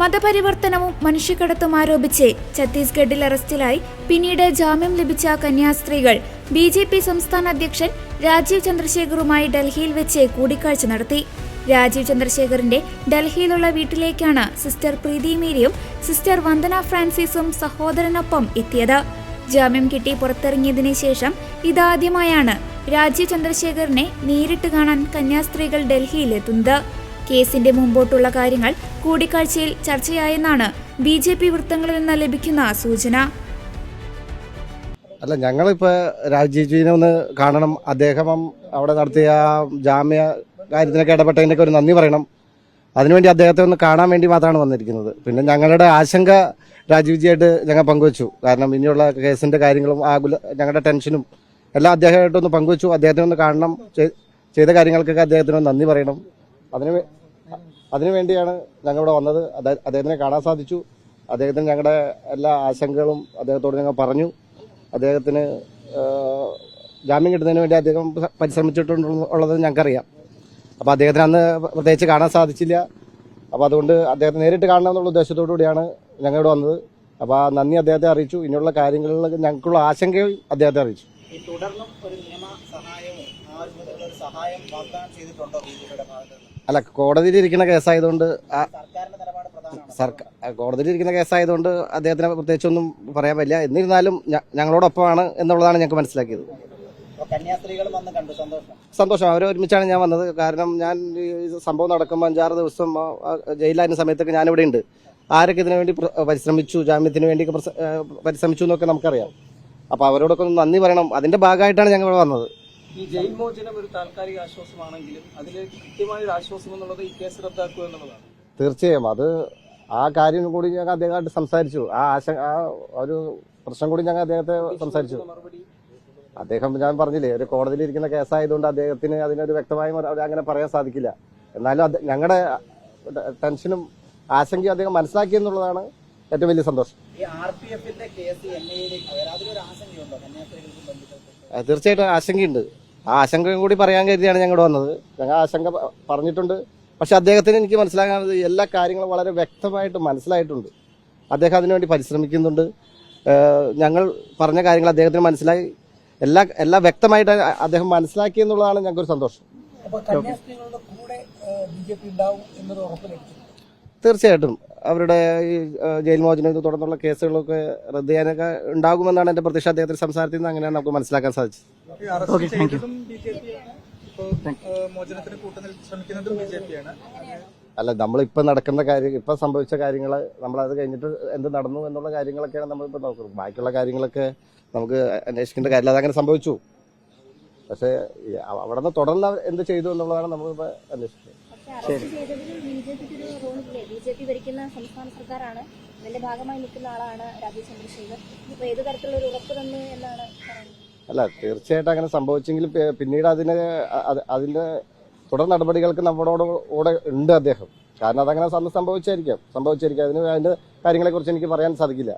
മതപരിവർത്തനവും മനുഷ്യക്കടത്തും ആരോപിച്ച് ഛത്തീസ്ഗഡിൽ അറസ്റ്റിലായി പിന്നീട് ജാമ്യം ലഭിച്ച കന്യാസ്ത്രീകൾ. ബി ജെ പി സംസ്ഥാന അധ്യക്ഷൻ രാജീവ് ചന്ദ്രശേഖറുമായി ഡൽഹിയിൽ വെച്ച് കൂടിക്കാഴ്ച നടത്തി. രാജീവ് ചന്ദ്രശേഖറിന്റെ ഡൽഹിയിലുള്ള വീട്ടിലേക്കാണ് സിസ്റ്റർ പ്രീതി മേരിയും സിസ്റ്റർ വന്ദന ഫ്രാൻസിസും സഹോദരനൊപ്പം എത്തിയത്. ജാമ്യം കിട്ടി പുറത്തിറങ്ങിയതിനു ശേഷം ഇതാദ്യമായാണ് രാജീവ് ചന്ദ്രശേഖറിനെ നേരിട്ട് കാണാൻ കന്യാസ്ത്രീകൾ ഡൽഹിയിലെത്തുന്നത്. കേസിന്റെ മുമ്പോട്ടുള്ള കാര്യങ്ങൾ കൂടിക്കാഴ്ചയിൽ ചർച്ചയായെന്നാണ് ബി ജെ പി വൃത്തങ്ങളിൽ നിന്ന് ലഭിക്കുന്ന സൂചന. അല്ല ഞങ്ങളിപ്പോ രാജീവ്ജിനെ ഒന്ന് കാണണം. അദ്ദേഹം അവിടെ നടത്തിയ ജാമ്യ കാര്യത്തിനൊക്കെ ഇടപെട്ടതിനൊക്കെ ഒരു നന്ദി പറയണം. അതിനുവേണ്ടി അദ്ദേഹത്തെ ഒന്ന് കാണാൻ വേണ്ടി മാത്രമാണ് വന്നിരിക്കുന്നത്. പിന്നെ ഞങ്ങളുടെ ആശങ്ക രാജീവ്ജിയായിട്ട് ഞങ്ങൾ പങ്കുവച്ചു. കാരണം ഇനിയുള്ള കേസിന്റെ കാര്യങ്ങളും ആകുല ഞങ്ങളുടെ ടെൻഷനും എല്ലാം അദ്ദേഹമായിട്ടൊന്ന് പങ്കുവച്ചു. അദ്ദേഹത്തിനൊന്ന് കാണണം. ചെയ്ത കാര്യങ്ങൾക്കൊക്കെ അദ്ദേഹത്തിനൊന്ന് നന്ദി പറയണം. അതിന് വേ- അതിനു വേണ്ടിയാണ് ഞങ്ങൾ ഇവിടെ വന്നത് അദ്ദേഹത്തിനെ കാണാൻ സാധിച്ചു. അദ്ദേഹത്തിന് ഞങ്ങളുടെ എല്ലാ ആശങ്കകളും അദ്ദേഹത്തോട് ഞങ്ങൾ പറഞ്ഞു. അദ്ദേഹത്തിന് ജാമ്യം കിട്ടുന്നതിന് വേണ്ടി അദ്ദേഹം പരിശ്രമിച്ചിട്ടുള്ളത് ഞങ്ങൾക്കറിയാം. അപ്പോൾ അദ്ദേഹത്തിന് അന്ന് പ്രത്യേകിച്ച് കാണാൻ സാധിച്ചില്ല. അപ്പോൾ അതുകൊണ്ട് അദ്ദേഹത്തെ നേരിട്ട് കാണണം എന്നുള്ള ഉദ്ദേശത്തോടു കൂടിയാണ് ഞങ്ങൾ ഇവിടെ വന്നത് അപ്പോൾ നന്ദി അദ്ദേഹത്തെ അറിയിച്ചു. ഇനിയുള്ള കാര്യങ്ങളിൽ ഞങ്ങൾക്കുള്ള ആശങ്കയും അദ്ദേഹത്തെ അറിയിച്ചു. ഈ തുടർന്നും ഒരു നിയമ സഹായവും ആ ഒരു സഹായം വാഗ്ദാനം ചെയ്തിട്ടുണ്ടോ ബി ജെ പിയുടെ ഭാഗത്ത് നിന്ന്? അല്ല കോടതിയിൽ ഇരിക്കുന്ന കേസായതുകൊണ്ട് ആ സർക്കാരിന്റെ നിലപാട് പ്രധാനമാണ്. സർക്കാർ കോടതിയിൽ ഇരിക്കുന്ന കേസായതുകൊണ്ട് അദ്ദേഹത്തിന് പ്രത്യേകിച്ചൊന്നും പറയാൻ പറ്റില്ല. എന്നിരുന്നാലും ഞ- ഞങ്ങളോടൊപ്പമാണ് എന്നുള്ളതാണ് ഞങ്ങൾക്ക് മനസ്സിലാക്കിയത്. കന്യാസ്ത്രീകൾ വന്ന് കണ്ടു സന്തോഷം. സന്തോഷം. അവർ ഒരുമിച്ചാണ് ഞാൻ വന്നത്. കാരണം ഞാൻ ഈ സംഭവം നടക്കുമ്പോൾ അഞ്ചാറ് ദിവസം ആ, ആ, ജയിലായിരുന്ന സമയത്തൊക്കെ ഞാനിവിടെ ഉണ്ട് ആരൊക്കെ ഇതിനു വേണ്ടി പ്ര- പരിശ്രമിച്ചു? ജാമ്യത്തിന് വേണ്ടി പ്രസ- പരിശ്രമിച്ചു എന്നൊക്കെ നമുക്കറിയാം. അപ്പോൾ അവരോടൊക്കെ ഒന്ന് നന്ദി പറയണം. അതിന്റെ ഭാഗമായിട്ടാണ് ഞങ്ങൾ ഇവിടെ വന്നത്. ഈ ജയിൽ മോചനം ഒരു താൽക്കാലിക ആശ്വാസമാണെങ്കിലും അതിലേക്ക് കൃത്യമായ ഒരു ആശ്വാസം എന്നുള്ളത് ഈ കേസ് റദ്ദാക്കുക എന്നുള്ളതാണ്. തീർച്ചയായും. അത് ആ കാര്യം കൂടി ഞങ്ങൾ അദ്ദേഹമായിട്ട് സംസാരിച്ചു. ആ ആശ ആ ഒരു പ്രശ്നം കൂടി ഞങ്ങൾ അദ്ദേഹത്തെ സംസാരിച്ചു. അദ്ദേഹം ഞാൻ പറഞ്ഞില്ലേ ഒരു കോടതിയിൽ ഇരിക്കുന്ന കേസായതുകൊണ്ട് അദ്ദേഹത്തിന് അതിനൊരു വ്യക്തമായ അങ്ങനെ പറയാൻ സാധിക്കില്ല. എന്നാലും ഞങ്ങളുടെ ടെൻഷനും ആശങ്കയും അദ്ദേഹം മനസ്സിലാക്കി എന്നുള്ളതാണ് ഏറ്റവും വലിയ സന്തോഷം. തീർച്ചയായിട്ടും ആശങ്കയുണ്ട്. ആ ആശങ്കയും കൂടി പറയാൻ കരുതിയാണ് ഞങ്ങളുടെ വന്നത്. ഞങ്ങൾ ആശങ്ക പറഞ്ഞിട്ടുണ്ട്. പക്ഷെ അദ്ദേഹത്തിന് എനിക്ക് മനസ്സിലാകാനുള്ളത് എല്ലാ കാര്യങ്ങളും വളരെ വ്യക്തമായിട്ട് മനസ്സിലായിട്ടുണ്ട്. അദ്ദേഹം അതിനുവേണ്ടി പരിശ്രമിക്കുന്നുണ്ട്. ഞങ്ങൾ പറഞ്ഞ കാര്യങ്ങൾ അദ്ദേഹത്തിന് മനസ്സിലായി. എല്ലാ എല്ലാ വ്യക്തമായിട്ട് അദ്ദേഹം മനസ്സിലാക്കി എന്നുള്ളതാണ് ഞങ്ങൾക്കൊരു സന്തോഷം. തീർച്ചയായിട്ടും. അവരുടെ ഈ ജയിൽ മോചനം ഇത് തുടർന്നുള്ള കേസുകളൊക്കെ റദ്ദ് ചെയ്യാനൊക്കെ ഉണ്ടാകുമെന്നാണ് എന്റെ പ്രതീക്ഷ. അദ്ദേഹത്തിന്റെ സംസാരത്തിൽ നിന്ന് അങ്ങനെയാണ് നമുക്ക് മനസ്സിലാക്കാൻ സാധിച്ചത്. മോചനത്തിന് കൂട്ടുനിൽ ശ്രമിക്കുന്നതും ബി ആണ്. അല്ല നമ്മളിപ്പോൾ നടക്കുന്ന കാര്യം ഇപ്പം സംഭവിച്ച കാര്യങ്ങൾ അത് കഴിഞ്ഞിട്ട് എന്ത് നടന്നു എന്നുള്ള കാര്യങ്ങളൊക്കെയാണ് നമ്മളിപ്പോൾ നോക്കുന്നത്. ബാക്കിയുള്ള കാര്യങ്ങളൊക്കെ നമുക്ക് അന്വേഷിക്കേണ്ട കാര്യമില്ല. അതങ്ങനെ സംഭവിച്ചു. പക്ഷേ അവിടെ നിന്ന് തുടർന്ന് എന്ത് ചെയ്തു എന്നുള്ളതാണ് നമ്മളിപ്പോൾ അന്വേഷിക്കുന്നത്. അറസ്റ്റ് ചെയ്തതിൽ ബി ജെ പിക്ക് ഒരു റോളില്ലേ ബി ജെ പി ഭരിക്കുന്ന സംസ്ഥാന സർക്കാരാണ്. ഇതിന്റെ ഭാഗമായി നിൽക്കുന്ന ആളാണ് രാജീവ് ചന്ദ്രശേഖർ. ഇപ്പൊ ഏത് തരത്തിലുള്ള ഒരു ഉറപ്പ് തന്നു എന്നാണ് അല്ല തീർച്ചയായിട്ടും അങ്ങനെ സംഭവിച്ചെങ്കിൽ പിന്നീട് അതിന് അതിന്റെ തുടർ നടപടികൾക്ക് നമ്മളോട് കൂടെ ഉണ്ട് അദ്ദേഹം. കാരണം അതങ്ങനെ സംഭവിച്ചായിരിക്കാം. സംഭവിച്ചായിരിക്കാം. അതിന് അതിന്റെ കാര്യങ്ങളെക്കുറിച്ച് എനിക്ക് പറയാൻ സാധിക്കില്ല.